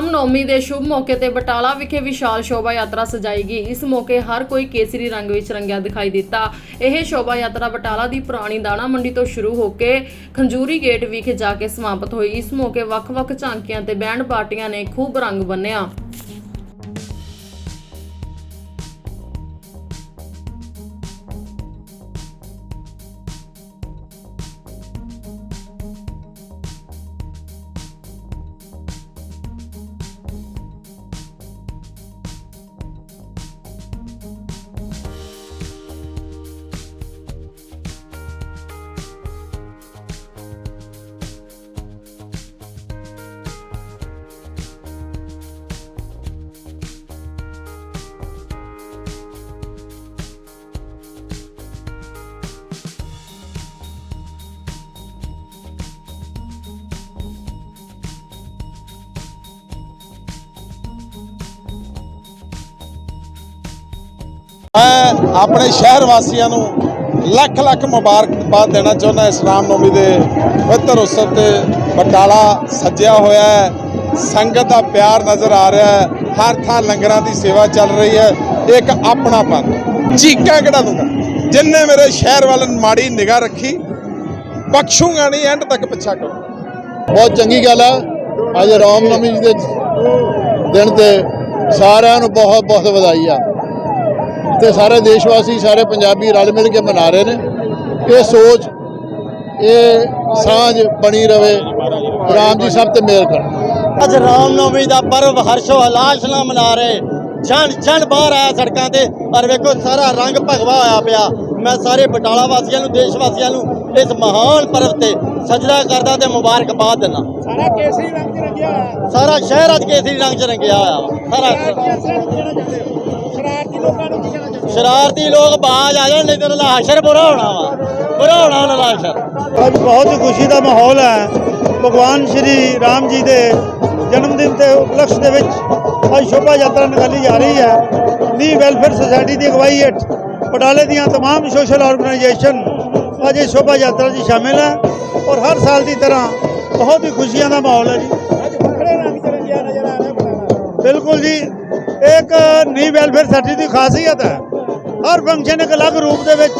ਰਾਮ ਨੌਮੀ ਦੇ ਸ਼ੁਭ ਮੌਕੇ ਤੇ ਬਟਾਲਾ ਵਿਖੇ ਵਿਸ਼ਾਲ ਸ਼ੋਭਾ ਯਾਤਰਾ ਸਜਾਈ ਗਈ। ਇਸ ਮੌਕੇ ਹਰ ਕੋਈ ਕੇਸਰੀ ਰੰਗ ਵਿੱਚ ਰੰਗਿਆ ਦਿਖਾਈ ਦਿੱਤਾ। ਇਹ ਸ਼ੋਭਾ ਯਾਤਰਾ ਬਟਾਲਾ ਦੀ ਪੁਰਾਣੀ ਦਾਣਾ ਮੰਡੀ ਤੋਂ ਸ਼ੁਰੂ ਹੋ ਕੇ ਖੰਜੂਰੀ ਗੇਟ ਵਿਖੇ ਜਾ ਕੇ ਸਮਾਪਤ ਹੋਈ। ਇਸ ਮੌਕੇ ਵੱਖ-ਵੱਖ ਝਾਂਕੀਆਂ ਤੇ ਬੈਂਡ ਪਾਰਟੀਆਂ ਨੇ ਖੂਬ ਰੰਗ ਬੰਨਿਆ। ਆਪਣੇ ਸ਼ਹਿਰ ਵਾਸੀਆਂ ਨੂੰ ਲੱਖ ਲੱਖ ਮੁਬਾਰਕਬਾਦ ਦੇਣਾ ਚਾਹੁੰਦਾ ਇਸ ਰਾਮਨੌਮੀ ਦੇ ਪਵਿੱਤਰ ਉਤਸਵ ਤੇ। ਬਟਾਲਾ ਸੱਜਿਆ ਹੋਇਆ ਹੈ। ਸੰਗਤ ਦਾ ਪਿਆਰ ਨਜ਼ਰ ਆ ਰਿਹਾ ਹੈ। ਹਰ ਥਾਂ ਲੰਗਰਾਂ ਦੀ ਸੇਵਾ ਚੱਲ ਰਹੀ ਹੈ। ਇੱਕ ਆਪਣਾਪਨ ਚੀਕਾਂ ਕਿਹੜਾ ਦੂੰਗਾ? ਜਿੰਨੇ ਮੇਰੇ ਸ਼ਹਿਰ ਵੱਲ ਮਾੜੀ ਨਿਗਾਹ ਰੱਖੀ, ਬਖਸ਼ੂਗਾ ਨਹੀਂ ਐਂਡ ਤੱਕ ਪਿੱਛਾ ਕਰੋ। ਬਹੁਤ ਚੰਗੀ ਗੱਲ ਆ। ਅੱਜ ਰਾਮ ਰਾਮਨਵਮੀ ਜੀ ਦੇ ਦਿਨ ਤੇ ਸਾਰਿਆਂ ਨੂੰ ਬਹੁਤ ਬਹੁਤ ਵਧਾਈ ਆ। ਤੇ ਸਾਰੇ ਦੇਸ਼ ਵਾਸੀ ਸਾਰੇ ਪੰਜਾਬੀ ਰਲ ਮਿਲ ਕੇ ਮਨਾ ਰਹੇ ਨੇ। ਇਹ ਸੋਚ ਇਹ ਸਾਂਝ ਬਣੀ ਰਵੇ। ਰਾਮ ਜੀ ਸਭ ਤੇ ਮਿਹਰ ਕਰਨ ਅੱਜ ਰਾਮਨੌਮੀ ਦਾ ਪਰਵ ਹਰਸ਼ੋ ਹਲਾਸ਼ ਨਾਲ ਮਨਾ ਰਹੇ। ਜਨ ਜਨ ਬਾਹਰ ਆਇਆ ਸੜਕਾਂ ਤੇ ਔਰ ਵੇਖੋ ਸਾਰਾ ਰੰਗ ਭਗਵਾ ਹੋਇਆ ਪਿਆ। ਮੈਂ ਸਾਰੇ ਬਟਾਲਾ ਵਾਸੀਆਂ ਨੂੰ ਦੇਸ਼ ਵਾਸੀਆਂ ਨੂੰ ਇਸ ਮਹਾਨ ਪਰਵ ਤੇ ਸਜਦਾ ਕਰਦਾ ਤੇ ਮੁਬਾਰਕਬਾਦ ਦਿੰਦਾ। ਸਾਰਾ ਕੇਸਰੀ ਰੰਗ ਚ ਰੰਗਿਆ ਹੋਇਆ। ਸਾਰਾ ਸ਼ਹਿਰ ਅੱਜ ਕੇਸਰੀ ਰੰਗ ਚ ਰੰਗਿਆ ਹੋਇਆ। ਸਾਰਾ ਕੇਸਰੀ ਨੂੰ ਕਹਿਣਾ ਚਾਹੁੰਦੇ ਹੋ ਸ਼ਰਾਰਤੀ ਲੋਕਾਂ ਨੂੰ ਕੀ ਕਹਿਣਾ ਚਾਹੁੰਦੇ ਹੋ ਸ਼ਰਾਰਤੀ ਲੋਕ ਬਾਜ ਆ ਜਾਣ ਨਹੀਂ ਤੇ ਉਹਨਾਂ ਦਾ ਹਸ਼ਰ ਬੁਰਾ ਹੋਣਾ ਵਾ ਬੁਰਾ ਹੋਣਾ ਉਹਨਾਂ ਦਾ ਹਸ਼ਰ ਅੱਜ ਬਹੁਤ ਹੀ ਖੁਸ਼ੀ ਦਾ ਮਾਹੌਲ ਹੈ ਭਗਵਾਨ ਸ਼੍ਰੀ ਰਾਮ ਜੀ ਦੇ ਜਨਮ ਦਿਨ ਦੇ ਉਪਲਕਸ਼ ਦੇ ਵਿੱਚ ਅੱਜ ਸ਼ੋਭਾ ਯਾਤਰਾ ਨਿਕਾਲੀ ਜਾ ਰਹੀ ਹੈ ਨੀ ਵੈਲਫੇਅਰ ਸੁਸਾਇਟੀ ਦੀ ਅਗਵਾਈ ਹੇਠ ਬਟਾਲੇ ਦੀਆਂ तमाम ਸੋਸ਼ਲ ਆਰਗੇਨਾਈਜੇਸ਼ਨ ਅੱਜ ਇਸ ਸ਼ੋਭਾ ਯਾਤਰਾ 'ਚ ਸ਼ਾਮਿਲ ਹੈ ਔਰ ਹਰ ਸਾਲ ਦੀ ਤਰ੍ਹਾਂ ਬਹੁਤ ਹੀ ਖੁਸ਼ੀਆਂ ਦਾ ਮਾਹੌਲ ਹੈ ਜੀ ਅੱਜ ਵੱਖਰੇ ਰੰਗ 'ਚ ਰੰਗਿਆ ਨਜ਼ਰ ਆ ਰਿਹਾ ਬਟਾਲਾ ਬਿਲਕੁਲ ਜੀ ਇੱਕ ਨੀ ਵੈਲਫੇਅਰ ਸੁਸਾਇਟੀ ਦੀ ਖਾਸੀਅਤ ਹੈ। ਹਰ ਫੰਕਸ਼ਨ ਇੱਕ ਅਲੱਗ ਰੂਪ ਦੇ ਵਿੱਚ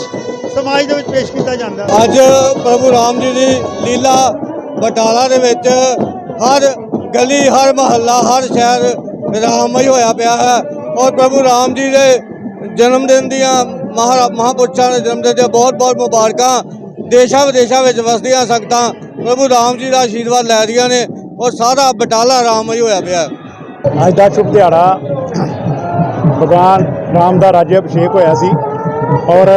ਸਮਾਜ ਦੇ ਵਿੱਚ ਪੇਸ਼ ਕੀਤਾ ਜਾਂਦਾ ਹੈ। ਅੱਜ ਪ੍ਰਭੂ ਰਾਮ ਜੀ ਦੀ ਲੀਲਾ ਬਟਾਲਾ ਦੇ ਵਿੱਚ ਹਰ ਗਲੀ ਹਰ ਮਹੱਲਾ ਹਰ ਸ਼ਹਿਰ ਰਾਮਮਈ ਹੋਇਆ ਪਿਆ ਹੈ ਔਰ ਪ੍ਰਭੂ ਰਾਮ ਜੀ ਦੇ ਜਨਮ ਦਿਨ ਦੀਆਂ ਮਹਾ ਮਹਾਪੁਰਸ਼ਾਂ ਦੇ ਜਨਮ ਦਿਨ ਦੀਆਂ ਬਹੁਤ ਬਹੁਤ ਮੁਬਾਰਕਾਂ ਦੇਸ਼ਾਂ ਵਿਦੇਸ਼ਾਂ ਵਿੱਚ ਵਸਦੀਆਂ ਸੰਗਤਾਂ ਪ੍ਰਭੂ ਰਾਮ ਜੀ ਦਾ ਆਸ਼ੀਰਵਾਦ ਲੈ ਰਹੀਆਂ ਨੇ ਔਰ ਸਾਰਾ ਬਟਾਲਾ ਰਾਮਮਈ ਹੋਇਆ ਪਿਆ ਹੈ। ਅੱਜ ਦਾ ਸ਼ੁਭ ਦਿਹਾੜਾ ਭਗਵਾਨ ਰਾਮ ਦਾ ਰਾਜ ਅਭਿਸ਼ੇਕ ਹੋਇਆ ਸੀ ਔਰ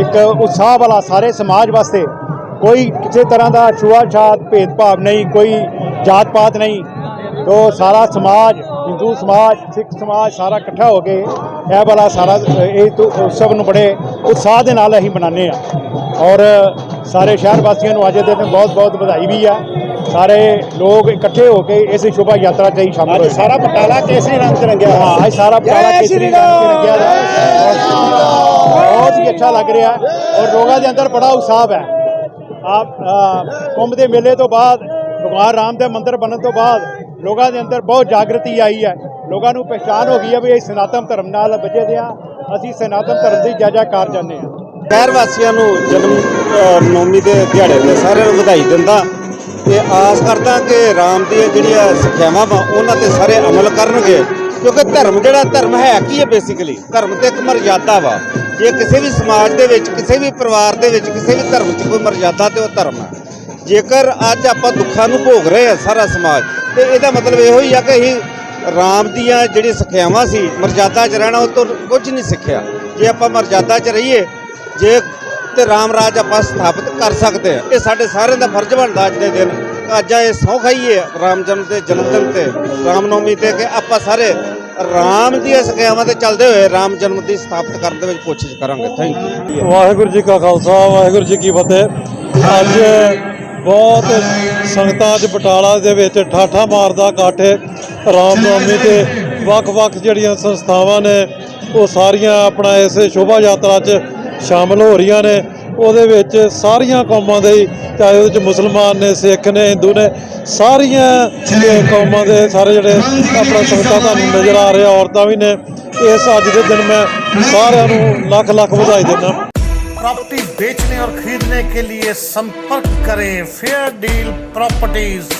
ਇੱਕ ਉਤਸ਼ਾਹ ਵਾਲਾ ਸਾਰੇ ਸਮਾਜ ਵਾਸਤੇ ਕੋਈ ਕਿਸੇ ਤਰ੍ਹਾਂ ਦਾ ਛੂਆ-ਛਾਤ ਭੇਦਭਾਵ ਨਹੀਂ, ਕੋਈ ਜਾਤ ਪਾਤ ਨਹੀਂ। ਤੋ ਸਾਰਾ ਸਮਾਜ, ਹਿੰਦੂ ਸਮਾਜ, ਸਿੱਖ ਸਮਾਜ ਸਾਰਾ ਇਕੱਠਾ ਹੋ ਕੇ ਇਹ ਵਾਲਾ ਸਾਰਾ, ਇਹ ਤੋਂ ਉਤਸਵ ਨੂੰ ਬੜੇ ਉਤਸ਼ਾਹ ਦੇ ਨਾਲ ਅਸੀਂ ਮਨਾਉਂਦੇ ਆ ਔਰ ਸਾਰੇ ਸ਼ਹਿਰ ਵਾਸੀਆਂ ਨੂੰ ਅੱਜ ਦੇ ਦਿਨ ਬਹੁਤ ਬਹੁਤ ਵਧਾਈ ਵੀ ਆ। ਸਾਰੇ ਲੋਕ ਇਕੱਠੇ ਹੋ ਕੇ ਇਸ ਸ਼ੋਭਾ ਯਾਤਰਾ 'ਚ ਹੀ ਸ਼ਾਮਲ ਹੋਏ। ਸਾਰਾ ਬਟਾਲਾ ਕੇਸਰੀ ਰੰਗ 'ਚ ਰੰਗਿਆ ਹਾਂ ਅੱਜ ਸਾਰਾ ਬਟਾਲਾ ਕੇਸਰੀ ਰੰਗ 'ਚ ਰੰਗਿਆ ਹੋਇਆ। ਹੈ। ਬਹੁਤ ਹੀ ਅੱਛਾ ਲੱਗ ਰਿਹਾ। ਹੈ ਔਰ ਲੋਕਾਂ ਦੇ ਅੰਦਰ ਬੜਾ ਉਤਸ਼ਾਹ ਹੈ। ਆਪ ਕੁੰਭ ਦੇ ਮੇਲੇ ਤੋਂ ਬਾਅਦ ਭਗਵਾਨ ਰਾਮ ਦੇ ਮੰਦਿਰ ਬਣਨ ਤੋਂ ਬਾਅਦ ਲੋਕਾਂ ਦੇ ਅੰਦਰ ਬਹੁਤ ਜਾਗਰਤੀ ਆਈ ਹੈ। ਲੋਕਾਂ ਨੂੰ ਪਛਾਣ ਹੋ ਗਈ ਹੈ ਵੀ ਇਹ ਸਨਾਤਨ ਧਰਮ ਨਾਲ ਵੱਜੇ ਦੇ ਆ ਅਸੀਂ ਸਨਾਤਨ ਧਰਮ ਦੀ ਜੈ ਜੈਕਾਰ ਜਾਂਦੇ ਹਾਂ। ਸ਼ਹਿਰ ਵਾਸੀਆਂ ਨੂੰ ਜਨਮ ਨੌਮੀ ਦੇ ਦਿਹਾੜੇ ਤੇ ਸਾਰਿਆਂ ਨੂੰ ਵਧਾਈ ਦਿੰਦਾ। ਤੇ ਆਸ ਕਰਦਾ ਕਿ ਰਾਮ ਦੀਆਂ ਜਿਹੜੀਆਂ ਸਿੱਖਿਆਵਾਂ ਵਾ, ਉਹਨਾਂ ਤੇ ਸਾਰੇ ਅਮਲ ਕਰਨਗੇ। ਕਿਉਂਕਿ ਧਰਮ ਜਿਹੜਾ, ਧਰਮ ਹੈ ਕੀ ਹੈ ਬੇਸਿਕਲੀ ਧਰਮ ਤੇ ਇੱਕ ਮਰਜ਼ਾਦਾ ਵਾ। ਜੇ ਕਿਸੇ ਵੀ ਸਮਾਜ ਦੇ ਵਿੱਚ, ਕਿਸੇ ਵੀ ਪਰਿਵਾਰ ਦੇ ਵਿੱਚ, ਕਿਸੇ ਵੀ ਧਰਮ 'ਚ ਕੋਈ ਮਰਜ਼ਾਦਾ ਤੇ ਉਹ ਧਰਮ ਹੈ। ਜੇਕਰ ਅੱਜ ਆਪਾਂ ਦੁੱਖਾਂ ਨੂੰ ਭੋਗ ਰਹੇ ਆ ਸਾਰਾ ਸਮਾਜ, ਤੇ ਇਹਦਾ ਮਤਲਬ ਇਹੋ ਹੀ ਆ ਕਿ ਅਸੀਂ ਰਾਮ ਦੀਆਂ ਜਿਹੜੀ ਸਿੱਖਿਆਵਾਂ ਸੀ, ਮਰਜ਼ਾਦਾ 'ਚ ਰਹਿਣਾ, ਉਹ ਤੋਂ ਕੁਝ ਨਹੀਂ ਸਿੱਖਿਆ। ਜੇ ਆਪਾਂ ਮਰਜ਼ਾਦਾ 'ਚ ਰਹੀਏ, ਜੇ ਤੇ ਰਾਮ ਰਾਜ ਆਪਾਂ ਸਥਾਪਿਤ ਕਰ ਸਕਦੇ ਹਾਂ। ਇਹ ਸਾਡੇ ਸਾਰਿਆਂ ਦਾ ਫਰਜ਼ ਬਣਦਾ ਅੱਜ ਦੇ ਦਿਨ। ਅੱਜ ਇਹ ਸਹੁੰ ਖਾਈਏ ਰਾਮ ਜਨਮ ਦੇ ਜਨਮ ਦਿਨ ਤੇ ਰਾਮ ਨੌਮੀ ਤੇ ਕਿ ਆਪਾਂ ਸਾਰੇ ਰਾਮ ਦੀਆਂ ਸਿੱਖਿਆਵਾਂ ਤੇ ਚੱਲਦੇ ਹੋਏ ਰਾਮ ਜਨਮ ਦੀ ਸਥਾਪਿਤ ਕਰਨ ਦੇ ਵਿੱਚ ਕੋਸ਼ਿਸ਼ ਕਰਾਂਗੇ। ਥੈਂਕ ਯੂ ਵਾਹਿਗੁਰੂ ਜੀ ਕਾ ਖਾਲਸਾ, ਵਾਹਿਗੁਰੂ ਜੀ ਕੀ ਫਤਿਹ। ਅੱਜ ਬਹੁਤ ਸੰਗਤਾਂ 'ਚ ਬਟਾਲਾ ਦੇ ਵਿੱਚ ਠਾਠਾ ਮਾਰਦਾ ਇਕੱਠ ਰਾਮ ਨੌਮੀ ਤੇ ਵੱਖ-ਵੱਖ ਜਿਹੜੀਆਂ ਸੰਸਥਾਵਾਂ ਨੇ, ਉਹ ਸਾਰੀਆਂ ਆਪਣਾ ਇਸ ਸ਼ੋਭਾ ਯਾਤਰਾ 'ਚ ਸ਼ਾਮਲ ਹੋ ਰਹੀਆਂ ਨੇ ਉਹਦੇ ਵਿੱਚ ਸਾਰੀਆਂ ਕੌਮਾਂ ਦੇ ਹੀ ਚਾਹੇ ਉਹਦੇ ਚ ਮੁਸਲਮਾਨ ਨੇ ਸਿੱਖ ਨੇ ਹਿੰਦੂ ਨੇ ਸਾਰੀਆਂ ਅ, ਕੌਮਾਂ ਦੇ ਸਾਰੇ ਜਿਹੜੇ ਆਪਣਾ ਸੰਗਤਾਂ ਤੁਹਾਨੂੰ ਨਜ਼ਰ ਆ ਰਹੇ ਆ, ਔਰਤਾਂ ਵੀ ਨੇ ਇਸ ਅੱਜ ਦੇ ਦਿਨ ਮੈਂ ਸਾਰਿਆਂ ਨੂੰ ਲੱਖ ਲੱਖ ਵਧਾਈ ਦਿੰਦਾ प्रॉपर्टी बेचने और खरीदने के लिए संपर्क करें फेयर डील प्रॉपर्टीज